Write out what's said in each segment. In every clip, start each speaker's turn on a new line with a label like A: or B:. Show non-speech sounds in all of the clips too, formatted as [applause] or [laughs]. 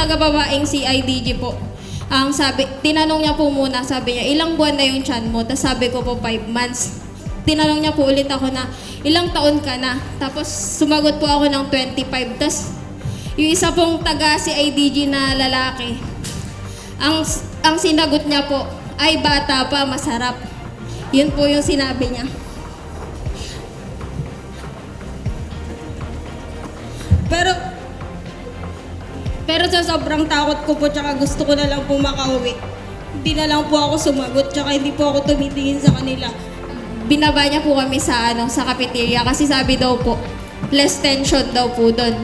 A: taga-babaeng si IDG po. Ang sabi, tinanong niya po muna, sabi niya, ilang buwan na yung chan mo? Tapos sabi ko po, 5 months. Tinanong niya po ulit ako na, ilang taon ka na? Tapos sumagot po ako ng 25. Tapos yung isa pong taga si IDG na lalaki, ang, ang sinagot niya po, ay bata pa, masarap. Yun po yung sinabi niya. Sobrang takot ko po, tsaka gusto ko na lang po makauwi. Hindi na lang po ako sumagot, tsaka hindi po ako tumitingin sa kanila. Binaba niya po kami sa, ano, sa cafeteria kasi sabi daw po, less tension daw po doon.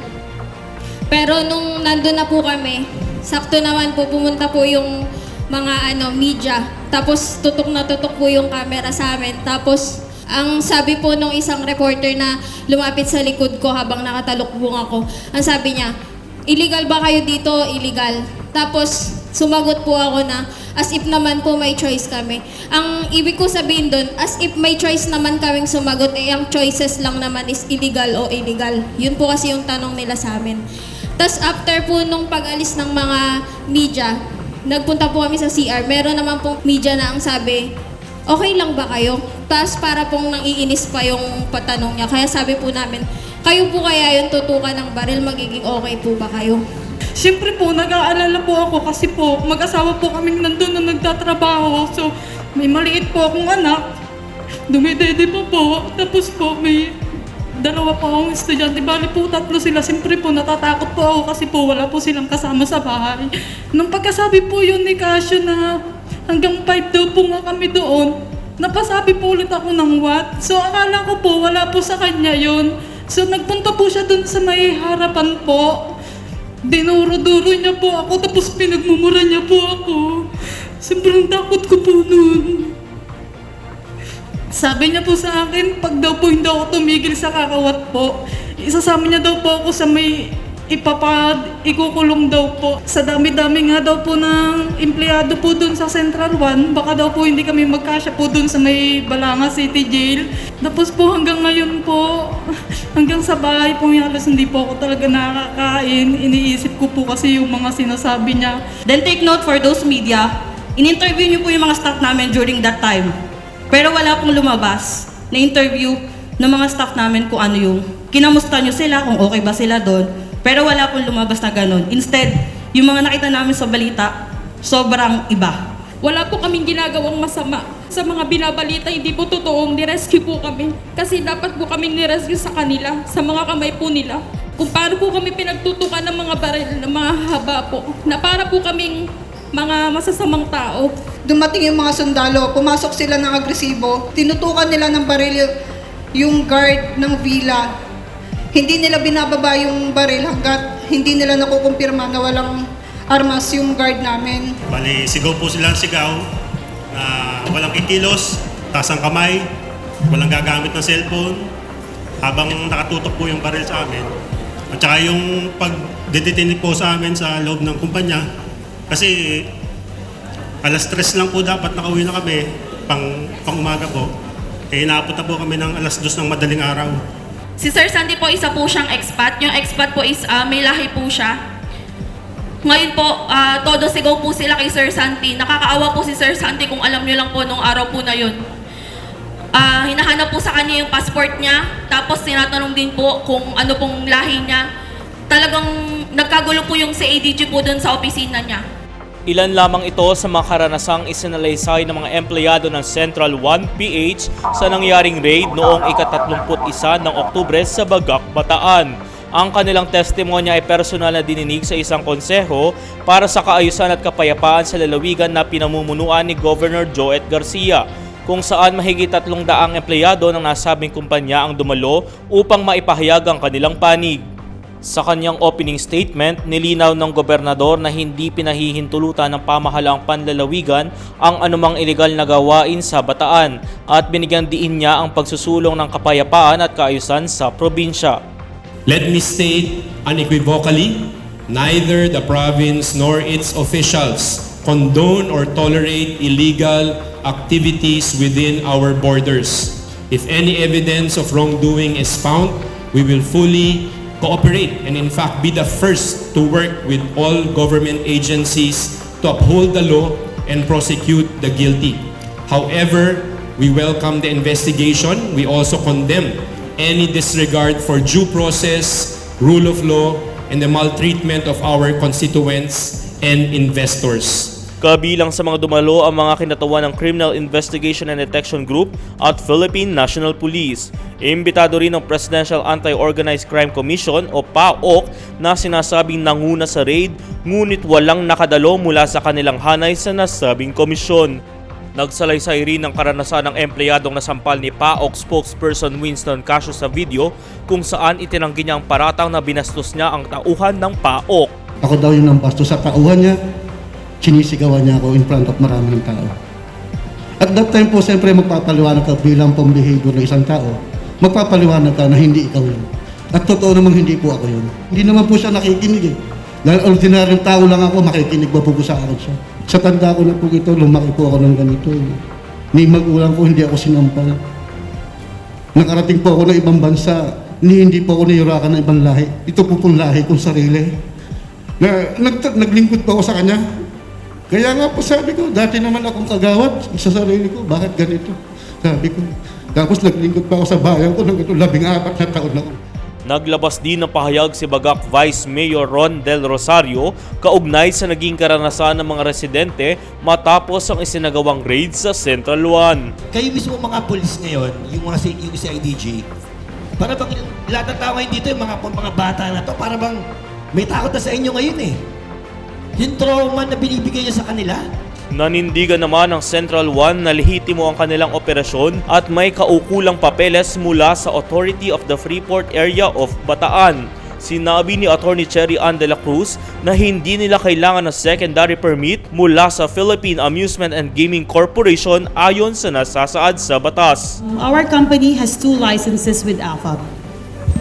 A: Pero nung nandun na po kami, sakto naman po pumunta po yung mga ano media. Tapos tutok na tutok po yung camera sa amin. Tapos ang sabi po nung isang reporter na lumapit sa likod ko habang nakatalukbong ako, ang sabi niya, illegal ba kayo dito? Illegal. Tapos sumagot po ako na, as if naman po may choice kami. Ang ibig ko sabihin doon, as if may choice naman kaming sumagot, eh ang choices lang naman is illegal o illegal. Yun po kasi yung tanong nila sa amin. Tapos after po nung pag-alis ng mga media, nagpunta po kami sa CR. Meron naman pong media na ang sabi, okay lang ba kayo? Tapos para pong nangiinis pa yung patanong niya. Kaya sabi po namin, kayo po kaya yung tutukan ng baril, magiging okay po ba kayo?
B: Siyempre po, nag-aalala po ako kasi po, mag-asawa po kaming nandun na nagtatrabaho. So, may maliit po akong anak. Dumidede pa po. Tapos po, may dalawa pa akong estudyante. Bali po, tatlo sila. Siyempre po, natatakot po ako kasi po wala po silang kasama sa bahay. Nung pagkasabi po yun ni Casio na hanggang 5 daw po nga kami doon, napasabi po ulit ako ng what? So, akala ko po, wala po sa kanya yun. So, nagpunta po siya doon sa may harapan po. Dinuro-duro niya po ako, tapos pinagmumura niya po ako. Sobrang takot ko po noon. Sabi niya po sa akin, pag daw po hindi ako tumigil sa kakawat po, isasama niya daw po ako sa may ipapad, ikukulong daw po. Sa dami-dami nga daw po ng empleyado po dun sa Central One, baka daw po hindi kami magkasya po dun sa may Balanga City Jail. Tapos po hanggang ngayon po, [laughs] hanggang sa bahay po halos hindi po ako talaga nakakain. Iniisip ko po kasi yung mga sinasabi niya.
C: Then take note for those media, in-interview niyo po yung mga staff namin during that time. Pero wala pong lumabas na interview ng mga staff namin kung ano yung kinamusta niyo sila, kung okay ba sila doon. Pero wala pong lumabas na ganun. Instead, yung mga nakita namin sa balita, sobrang iba.
D: Wala po kaming ginagawang masama. Sa mga binabalita, hindi po totoong nirescue po kami. Kasi dapat po kaming nirescue sa kanila, sa mga kamay po nila. Kung paano po kami pinagtutukan ng mga baril, ng mga haba po, na para po kaming mga masasamang tao.
E: dumating yung mga sundalo, pumasok sila ng agresibo, tinutukan nila ng baril yung- yung guard ng villa. Hindi nila binababa yung baril hanggat hindi nila nakukumpirma na walang armas yung guard namin.
F: Bali, sigaw po silang sigaw na walang kikilos, taas ang kamay, walang gagamit ng cellphone, habang nakatutok po yung baril sa amin. At saka yung pag-detinig po sa amin sa loob ng kumpanya, kasi alas tres lang po dapat nakauwi na kami, pang, pang umaga po. Eh, inaabot na po kami ng alas dos ng madaling araw.
G: Si Sir Sandy po, isa po siyang expat. Yung expat po is ah, may lahi po siya. Ngayon po, ah, todo sigaw po sila kay Sir Sandy. Nakakaawa po si Sir Sandy kung alam niyo lang po nung araw po na yun. Ah, hinahanap po sa kanya yung passport niya. Tapos tinatanong din po kung ano pong lahi niya. Talagang nagkagulo po yung CADG po dun sa opisina niya.
H: Ilan lamang ito sa mga karanasang isinalaysay ng mga empleyado ng Central 1 PH sa nangyaring raid noong ika-31 ng Oktubre sa Bagak, Bataan. Ang kanilang testimonya ay personal na dininig sa isang konseho para sa kaayusan at kapayapaan sa lalawigan na pinamumunuan ni Governor Joet Garcia kung saan mahigit tatlong daang empleyado ng nasabing kumpanya ang dumalo upang maipahayag ang kanilang panig. Sa kanyang opening statement, nilinaw ng gobernador na hindi pinahihintulutan ng pamahalaang panlalawigan ang anumang ilegal na gawain sa bataan at binigyan diin niya ang pagsusulong ng kapayapaan at kaayusan sa probinsya.
I: Let me state unequivocally, neither the province nor its officials condone or tolerate illegal activities within our borders. If any evidence of wrongdoing is found, we will fully cooperate and in fact be the first to work with all government agencies to uphold the law and prosecute the guilty. However, we welcome the investigation. We also condemn any disregard for due process, rule of law, and the maltreatment of our constituents and investors.
H: Kabilang sa mga dumalo ang mga kinatawan ng Criminal Investigation and Detection Group at Philippine National Police. Imbitado rin ng Presidential Anti-Organized Crime Commission o PAOK na sinasabing nanguna sa raid ngunit walang nakadalo mula sa kanilang hanay sa nasabing komisyon. Nagsalaysay rin ng karanasan ng empleyadong nasampal ni PAOK spokesperson Winston Casio sa video kung saan itinanggi niya ang paratang na binastos niya ang tauhan ng PAOK.
J: Ako daw yung nambasto sa tauhan niya, sinisigawan niya ako in front of maraming tao. At that time po, siyempre magpapaliwanag ka bilang pong behavior ng isang tao. Magpapaliwanag ka na hindi ikaw yun. At totoo namang hindi po ako yun. Hindi naman po siya nakikinig eh. Dahil ordinaryong tao lang ako, makikinig ba po po sa akin siya. Sa tanda ko na po ito, lumaki po ako ng ganito. Eh. Ni magulang ko, hindi ako sinampal. Nakarating po ako ng ibang bansa, ni hindi po ako niyurakan ng ibang lahi. Ito po pong lahi kong sarili. Na, nag, naglingkod po ako sa kanya. Kaya nga po sabi ko, dati naman akong kagawad sa sarili ko, bakit ganito? Sabi ko. Tapos naglingkod pa ako sa bayan ko ng ito, labing apat na taon na ako.
H: Naglabas din ng pahayag si Bagak Vice Mayor Ron Del Rosario kaugnay sa naging karanasan ng mga residente matapos ang isinagawang raid sa Central 1.
K: kayo mismo mga polis ngayon, yung mga si- yung CIDG, para bang lahat ng tao ngayon dito, yung mga, mga bata na to, para bang may takot na sa inyo ngayon eh. Yung trauma na binibigay niyo sa kanila,
H: Nanindigan naman ng Central 1 na lehitimo ang kanilang operasyon at may kaukulang papeles mula sa Authority of the Freeport Area of Bataan. Sinabi ni Attorney Cherry Ann de la Cruz na hindi nila kailangan ng secondary permit mula sa Philippine Amusement and Gaming Corporation ayon sa nasasaad sa batas.
L: Our company has two licenses with AFAB.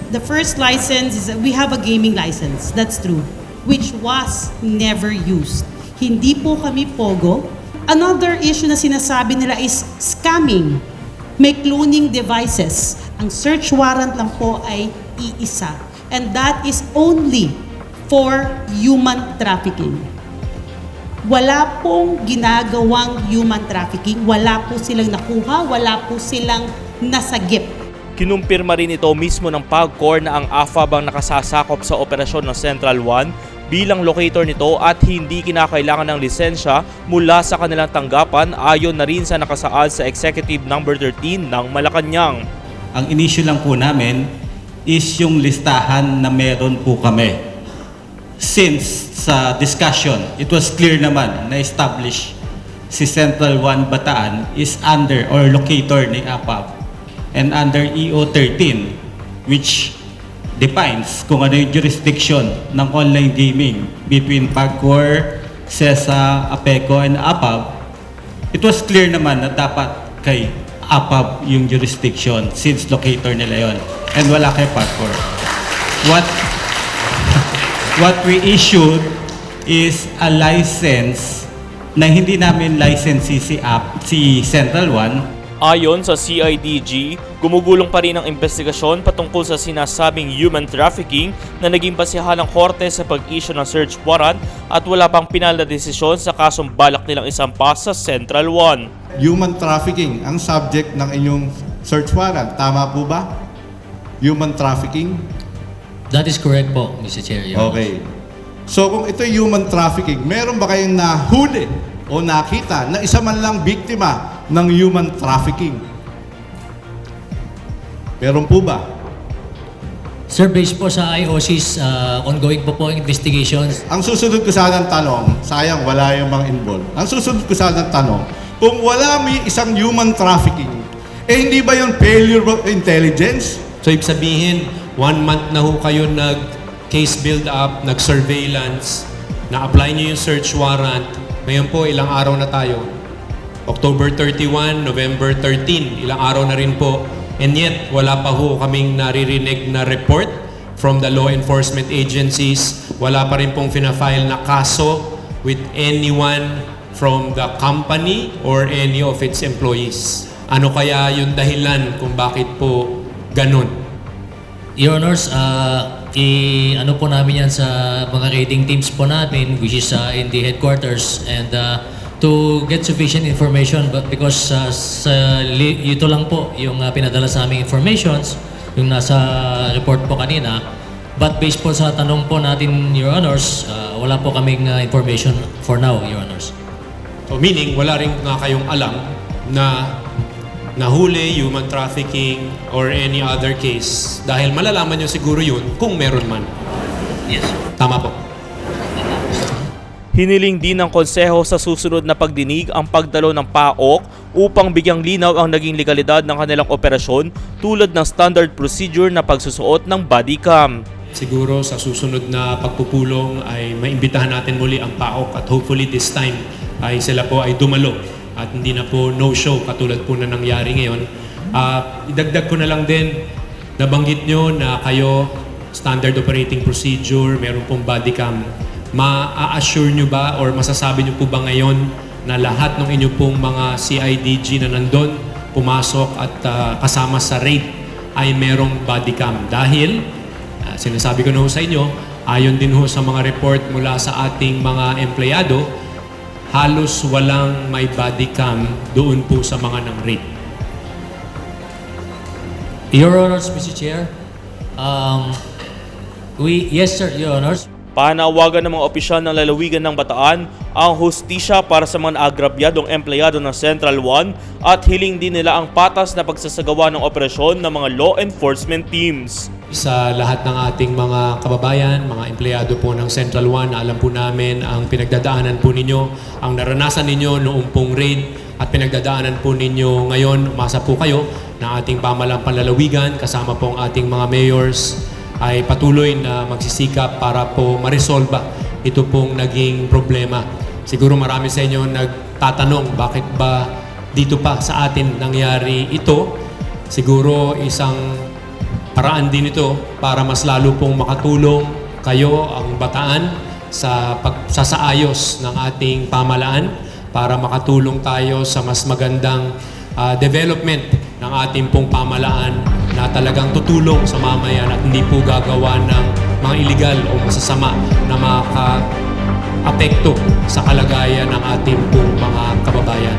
L: The first license is that we have a gaming license, that's true, which was never used. Hindi po kami pogo. Another issue na sinasabi nila is scamming. May cloning devices. Ang search warrant lang po ay iisa. And that is only for human trafficking. Wala pong ginagawang human trafficking, wala po silang nakuha, wala po silang nasagip.
H: Kinumpirma rin ito mismo ng PAGCOR na ang AFAB ang nakasasakop sa operasyon ng Central 1 bilang locator nito at hindi kinakailangan ng lisensya mula sa kanilang tanggapan ayon na rin sa nakasaad sa Executive Number 13 ng Malacanang.
M: Ang inisyu lang po namin is yung listahan na meron po kami. Since sa discussion, it was clear naman na establish si Central 1 Bataan is under or locator ni APAB and under EO 13 which defines kung ano yung jurisdiction ng online gaming between PAGCOR, CESA, APECO, and APAB, it was clear naman na dapat kay APAB yung jurisdiction since locator nila yon. And wala kay PAGCOR. What, what we issued is a license na hindi namin licensee si, app, si Central One
H: Ayon sa CIDG, gumugulong pa rin ang investigasyon patungkol sa sinasabing human trafficking na naging basihan ng korte sa pag-issue ng search warrant at wala pang pinal na desisyon sa kasong balak nilang isampa sa Central 1.
N: Human trafficking ang subject ng inyong search warrant. Tama po ba? Human trafficking?
K: That is correct po, Mr. Chair. Your.
N: Okay. So kung ito human trafficking, meron ba kayong nahuli o nakita na isa man lang biktima ng human trafficking? Meron po ba?
K: Sir, based po sa IOC's uh, ongoing po po investigations,
N: Ang susunod ko sana ng tanong, sayang wala yung mga involved. Ang susunod ko sana ng tanong, kung wala may isang human trafficking, eh hindi ba yung failure of intelligence?
I: So ibig sabihin, one month na ho kayo nag-case build-up, nag-surveillance, na-apply nyo yung search warrant. Ngayon po, ilang araw na tayo. October 31, November 13, ilang araw na rin po. And yet, wala pa ho kaming naririnig na report from the law enforcement agencies. Wala pa rin pong fina-file na kaso with anyone from the company or any of its employees. Ano kaya yung dahilan kung bakit po ganun?
K: Your Honors, uh,
O: i ano po namin yan sa mga rating teams po natin which is uh, in the headquarters and uh, to get sufficient information but because uh, sa ito lang po yung uh, pinadala sa aming informations yung nasa report po kanina but based po sa tanong po natin your honors uh, wala po kaming uh, information for now your honors
I: So meaning, wala rin nga kayong alam na nahuli, human trafficking, or any other case. Dahil malalaman nyo siguro yun kung meron man.
O: yes
I: Tama po.
H: Hiniling din ng konseho sa susunod na pagdinig ang pagdalo ng PAOK upang bigyang linaw ang naging legalidad ng kanilang operasyon tulad ng standard procedure na pagsusuot ng body cam.
I: Siguro sa susunod na pagpupulong ay maimbitahan natin muli ang PAOK at hopefully this time ay sila po ay dumalo at hindi na po no-show katulad po na nangyari ngayon. Ah, idagdag ko na lang din, nabanggit nyo na kayo standard operating procedure, meron pong body cam. Ma-assure nyo ba or masasabi nyo po ba ngayon na lahat ng inyo pong mga CIDG na nandun, pumasok at ah, kasama sa raid ay merong body cam? Dahil Ah, sinasabi ko na ho sa inyo, ayon din ho sa mga report mula sa ating mga empleyado, halos walang may body cam doon po sa mga nang rape.
O: your honors Mr. Chair um, we yes sir your honors
H: Panawagan ng mga opisyal ng lalawigan ng Bataan ang hustisya para sa mga naagrabyadong empleyado ng Central 1 at hiling din nila ang patas na pagsasagawa ng operasyon ng mga law enforcement teams.
I: Sa lahat ng ating mga kababayan, mga empleyado po ng Central One, alam po namin ang pinagdadaanan po ninyo, ang naranasan ninyo noong pong raid at pinagdadaanan po ninyo ngayon, umasa po kayo na ating pamalang panlalawigan kasama po ang ating mga mayors ay patuloy na magsisikap para po maresolba ito pong naging problema. Siguro marami sa inyo nagtatanong bakit ba dito pa sa atin nangyari ito. Siguro isang paraan din ito para mas lalo pong makatulong kayo ang bataan sa pagsasaayos ng ating pamalaan para makatulong tayo sa mas magandang ah, development ng ating pong pamalaan na talagang tutulong sa mamayan at hindi po gagawa ng mga iligal o masasama na maka apekto sa kalagayan ng ating mga kababayan.